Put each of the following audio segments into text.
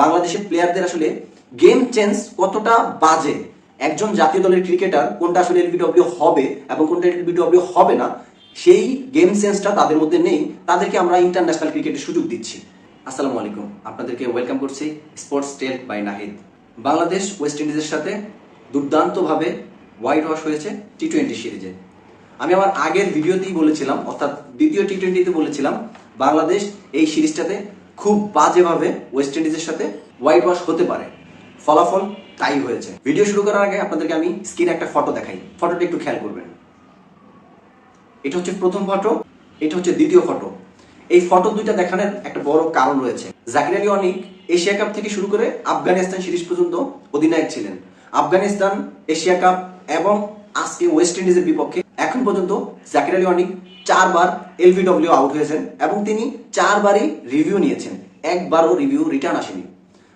বাংলাদেশের প্লেয়ারদের আসলে গেম চেঞ্জ কতটা বাজে? একজন জাতীয় দলের ক্রিকেটার কোনটা আসলে এলবিডব্লিউ হবে এবং কোনটা এলবিডব্লিউ হবে না, সেই গেম সেন্সটা তাদের মধ্যে নেই। তাদেরকে আমরা ইন্টারন্যাশনাল ক্রিকেটের সুযোগ দিচ্ছি। আসসালামু আলাইকুম। আপনাদেরকে ওয়েলকাম করছি sports tell by Nahid Bangladesh West ইন্ডিজের সাথে দুর্দান্তভাবে হোয়াইট ওয়াশ হয়েছে টি টোয়েন্টি সিরিজে আমি আমার আগের ভিডিওতেই বলেছিলাম, অর্থাৎ দ্বিতীয় টি টোয়েন্টিতে বলেছিলাম, বাংলাদেশ এই সিরিজটাতে খুব বাজেভাবে ওয়েস্ট ইন্ডিজের সাথে হোয়াইট ওয়াশ হতে পারে। ফলাফল তাই হয়েছে। ভিডিও শুরু করার আগে আপনাদেরকে আমি স্ক্রিনে একটা ফটো দেখাই। ফটোটা একটু খেয়াল করবেন। এটা হচ্ছে প্রথম ফটো এটা হচ্ছে দ্বিতীয় ফটো এই ফটো দুইটা দেখানোর একটা বড় কারণ রয়েছে। জাকির আলী অনিক এশিয়া কাপ থেকে শুরু করে আফগানিস্তান সিরিজ পর্যন্ত অধিনায়ক ছিলেন। আফগানিস্তান, এশিয়া কাপ এবং আজকে ওয়েস্ট ইন্ডিজের বিপক্ষে এখন পর্যন্ত জাকির আলী অনিক চারবার এলভিডব্লিউ আউট হয়েছেন এবং তিনি চারবারই রিভিউ নিয়েছেন। একবারও রিভিউ রিটার্ন আসেনি।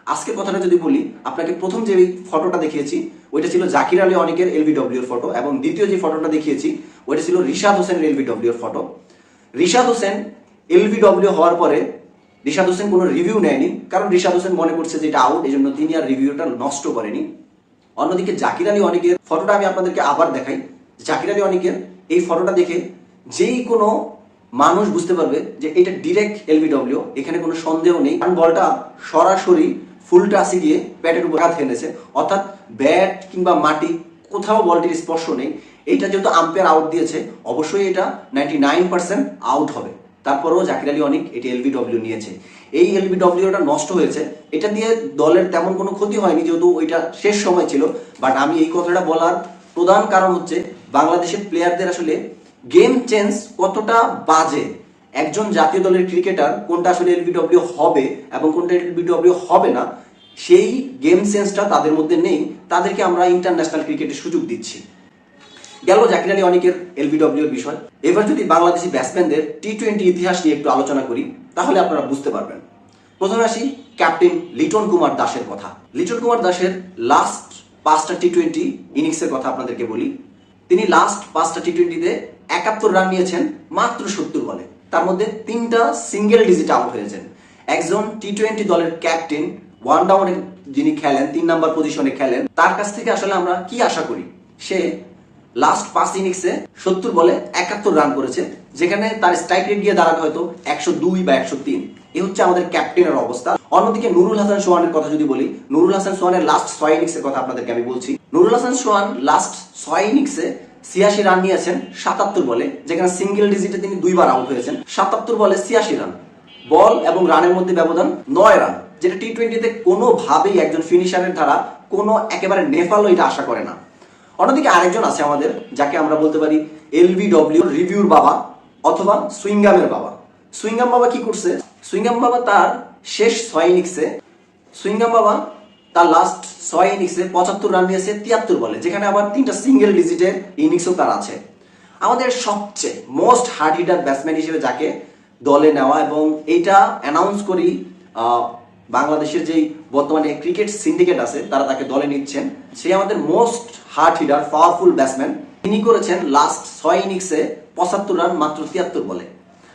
আজকের কথাটা যদি বলি, আপনাকে প্রথম যে ফটোটা দেখিয়েছি, ওইটা ছিল জাকির আলী অনিকের এলবিডব্লিউ এর ফটো এবং দ্বিতীয় যে ফটোটা দেখিয়েছি, ওইটা ছিল রিশাদ হোসেনের এলবিডব্লিউ এর ফটো রিশাদ হোসেন এলবিডব্লিউ হওয়ার পরে রিশাদ হোসেন কোনো রিভিউ নেয়নি, কারণ রিশাদ হোসেন মনে করছে যে এটা আউট এই জন্য তিনি আর রিভিউটা নষ্ট করেনি। অন্যদিকে জাকির আলী অনিকের ফটোটা আমি আপনাদেরকে আবার দেখাই। জাকির আলী অনিকের এই ফটোটা দেখে যেই কোনো মানুষ বুঝতে পারবে যে এটা ডিরেক্ট এলবিডব্লিউ এখানে কোনো সন্দেহ নেই। কারণ বলটা সরাসরি ফুল টাসে গিয়ে ব্যাটের উপর হাত ফেলেছে। অর্থাৎ ব্যাট কিংবা মাটি, কোথাও বলটির স্পর্শ নেই। এইটা যেহেতু আম্পায়ার আউট দিয়েছে, অবশ্যই এটা নাইনটি নাইন পার্সেন্ট আউট হবে। তারপরেও জাকির আলী অনেক এটি এলবিডব্লিউ নিয়েছে। এই এলবিডব্লিউটা নষ্ট হয়েছে। এটা দিয়ে দলের তেমন কোনো ক্ষতি হয়নি, যেহেতু ওইটা শেষ সময় ছিল। বাট আমি এই কথাটা বলার প্রধান কারণ হচ্ছে বাংলাদেশের প্লেয়ারদের আসলে গেম চেঞ্জ কতটা বাজে? একজন জাতীয় দলের ক্রিকেটার কোনটা আসলে এলবিডব্লিউ হবে এবং কোনটা এলবিডব্লিউ হবে না, সেই গেম সেন্সটা তাদের মধ্যে নেই। তাদেরকে আমরা ইন্টারন্যাশনাল ক্রিকেটের সুযোগ দিচ্ছি। গেল জাকির আলী অনেকের এলবিডব্লিউ বিষয়। এবার যদি বাংলাদেশি ব্যাটসম্যানদের টি টোয়েন্টি ইতিহাস নিয়ে একটু আলোচনা করি, তাহলে আপনারা বুঝতে পারবেন। প্রথমে আসি ক্যাপ্টেন লিটন কুমার দাসের কথা। লিটন কুমার দাসের লাস্ট পাঁচটা টি টোয়েন্টি ইনিংসের কথা আপনাদেরকে বলি। তিনি লাস্ট পাঁচটা টি টোয়েন্টিতে একাত্তর রান নিয়েছেন, মাত্র সত্তর বলে। তার মধ্যে তিনটা সিঙ্গেল ডিজিট আউট হয়েছেন। একজন টি টোয়েন্টি দলের ক্যাপ্টেন ওয়ান ডাউনে যিনি খেলেন, তিন নাম্বার পজিশনে খেলেন, তার কাছ থেকে আসলে আমরা কি আশা করি? সে লাস্ট পাঁচ ইনিংসে সত্তর বলে একাত্তর রান করেছে, যেখানে তার স্ট্রাইক রেট গিয়ে দাঁড়াতে হয়তো একশো দুই বা একশো তিন। এ হচ্ছে আমাদের ক্যাপ্টেনের অবস্থা। অন্যদিকে নুরুল হাসান সোহানের কথা যদি বলি, নুরুল হাসান সোহানের লাস্ট ছয় ইনিংসের কথা আপনাদেরকে আমি বলছি। নুরুল হাসান সোহান লাস্ট ছয় ইনিংসে ছিয়াশি রান নিয়েছেন, সাতাত্তর বলে, যেখানে সিঙ্গেল ডিজিটে তিনি দুইবার আউট হয়েছেন। সাতাত্তর বলে ছিয়াশি রান বল এবং রানের মধ্যে ব্যবধান নয় রান যেটা টি টোয়েন্টিতে কোনোভাবেই একজন ফিনিশারের দ্বারা কোনো একেবারে নেফালো এটা আশা করে না। অন্যদিকে আরেকজন আছে আমাদের, যাকে আমরা বলতে পারি এলবিডব্লিউ রিভিউর বাবা অথবা সুইংগামের বাবা। সুইংগাম বাবা কি করছে? সুইংগাম বাবা তার শেষ ছয় ইনিংসে সুইঙ্গাম বাবা তার লাস্ট ছয় ইনিংসে পঁচাত্তর রান নিয়েছে, তিয়াত্তর বলে, যেখানে আবার তিনটা সিঙ্গেল ডিজিটের ইনিংসও তার আছে। আমাদের সবচেয়ে মোস্ট হার্ড হিটার ব্যাটসম্যান হিসেবে যাকে দলে নেওয়া এবং এইটা অ্যানাউন্স করি বাংলাদেশের যেই বর্তমানে ক্রিকেট সিন্ডিকেট আছে, তারা তাকে দলে নিচ্ছেন। সে আমাদের most hard hitter powerful batsman তিনি করেছেন লাস্ট ছয় ইনিংসে পঁচাত্তর রান মাত্র তিয়াত্তর বলে।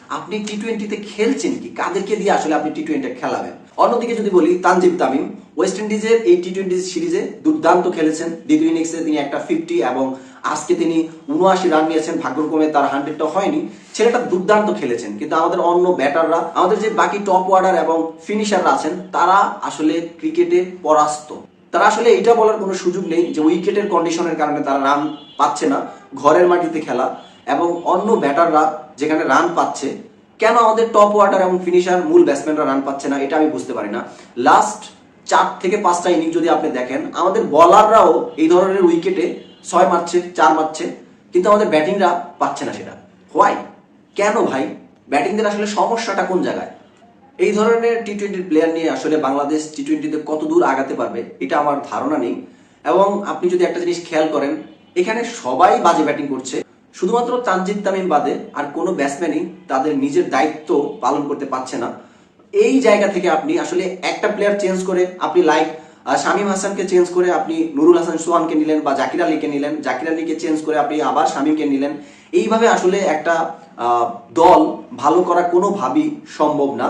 আপনি টি টোয়েন্টিতে খেলছেন কি? কাদেরকে দিয়ে আসলে আপনি টি টোয়েন্টি খেলাবেন? অন্যদিকে যদি বলি, তানজিব তামিম ওয়েস্ট ইন্ডিজের এই টি টোয়েন্টি সিরিজে দুর্দান্ত খেলেছেন। দ্বিতীয় ইনিংসে তিনি একটা ফিফটি এবং আজকে তিনি উনআশি রান নিয়েছেন। ভাগ্যক্রমে তার হান্ড্রেডটা হয়নি। ছেলেটা দুর্দান্ত খেলেছেন। কিন্তু আমাদের অন্য ব্যাটাররা আমাদের যে বাকি টপ ওয়ার্ডার এবং ফিনিশাররা আছেন, তারা আসলে ক্রিকেটে পরাস্ত। তারা আসলে এটা বলার কোনো সুযোগ নেই যে উইকেটের কন্ডিশনের কারণে তারা রান পাচ্ছে না। ঘরের মাটিতে খেলা। এবং অন্য ব্যাটাররা যেখানে রান পাচ্ছে, কেন আমাদের টপ ওয়ার্ডার এবং ফিনিশার মূল ব্যাটসম্যানরা রান পাচ্ছে না, এটা আমি বুঝতে পারি না। লাস্ট চার থেকে পাঁচটা ইনিংস যদি আপনি দেখেন, আমাদের বলাররাও এই ধরনের উইকেটে ছয় মারছে, চার মারছে, কিন্তু আমাদের ব্যাটিংরা পাচ্ছে না সেটা। হোয়াই কেন ভাই? ব্যাটিংদের আসলে সমস্যাটা কোন জায়গায়? এই ধরনের টি টোয়েন্টির প্লেয়ার নিয়ে আসলে বাংলাদেশ টি টোয়েন্টিতে কত দূর আগাতে পারবে, এটা আমার ধারণা নেই। এবং আপনি যদি একটা জিনিস খেয়াল করেন, এখানে সবাই বাজে ব্যাটিং করছে। শুধুমাত্র তানজিদ তামিম বাদে আর কোনো ব্যাটসম্যানই তাদের নিজের দায়িত্ব পালন করতে পারছে না। এই জায়গা থেকে আপনি আসলে একটা প্লেয়ার চেঞ্জ করে আপনি লাইক শামীম হাসানকে চেঞ্জ করে আপনি নুরুল হাসান সোহানকে নিলেন বা জাকির আলীকে নিলেন, জাকির আলীকে চেঞ্জ করে আপনি আবার শামীমকে নিলেন। এইভাবে আসলে একটা দল ভালো করা কোনোভাবেই সম্ভব না।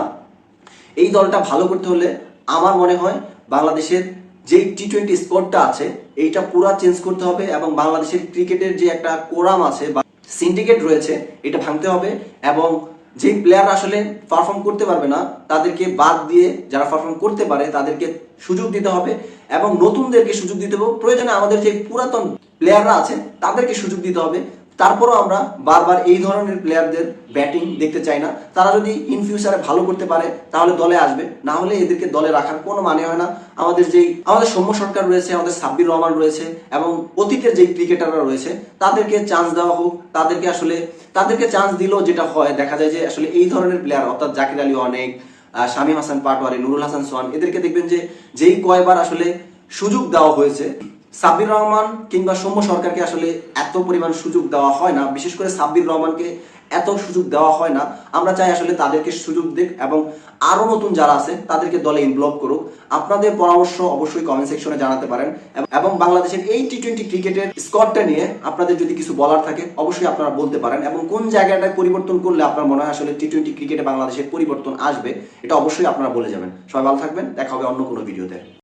এই দলটা ভালো করতে হলে আমার মনে হয় বাংলাদেশের যেই টি টোয়েন্টি স্কোরটা আছে, এইটা পুরা চেঞ্জ করতে হবে এবং বাংলাদেশের ক্রিকেটের যে একটা কোরাম আছে বা সিন্ডিকেট রয়েছে, এটা ভাঙতে হবে এবং যে প্লেয়ার আসলে পারফর্ম করতে পারবে না, তাদেরকে বাদ দিয়ে যারা পারফর্ম করতে পারে, তাদেরকে সুযোগ দিতে হবে এবং নতুনদেরকে সুযোগ দিতে হবে। প্রয়োজনে আমাদের যে পুরাতন প্লেয়াররা আছে, তাদেরকে সুযোগ দিতে হবে। তারপরও আমরা বারবার এই ধরনের প্লেয়ারদের ব্যাটিং দেখতে চাই না। তারা যদি ইন ফিউচারে ভালো করতে পারে, তাহলে দলে আসবে। না হলে এদেরকে দলে রাখার কোনো মানে হয় না। আমাদের যেই, আমাদের সৌম্য সরকার রয়েছে, আমাদের সাব্বির রহমান রয়েছে, এবং অতীতের যে ক্রিকেটাররা রয়েছে, তাদেরকে চান্স দেওয়া হোক, তাদেরকে আসলে, তাদেরকে চান্স দিলেও যেটা হয়, দেখা যায় যে আসলে এই ধরনের প্লেয়ার অর্থাৎ জাকির আলী অনেক শামীম হাসান পাটোয়ারি, নুরুল হাসান সোহান, এদেরকে দেখবেন যে যেই কয়বার আসলে সুযোগ দেওয়া হয়েছে সাব্বির রহমান কিংবা সৌম্য সরকারকে আসলে এত পরিমাণ সুযোগ দেওয়া হয় না, বিশেষ করে সাব্বির রহমানকে এত সুযোগ দেওয়া হয় না। আমরা চাই আসলে তাদেরকে সুযোগ দিক এবং আরও নতুন যারা আছে, তাদেরকে দলে ইনভলভ করুক। আপনাদের পরামর্শ অবশ্যই কমেন্ট সেকশনে জানাতে পারেন এবং- বাংলাদেশের এই টি টোয়েন্টি ক্রিকেটের স্কোরটা নিয়ে আপনাদের যদি কিছু বলার থাকে, অবশ্যই আপনারা বলতে পারেন এবং কোন জায়গাটায় পরিবর্তন করলে আপনার মনে হয় আসলে টি টোয়েন্টি ক্রিকেটে বাংলাদেশের পরিবর্তন আসবে, এটা অবশ্যই আপনারা বলে যাবেন। সবাই ভালো থাকবেন, দেখা হবে অন্য কোনো ভিডিওতে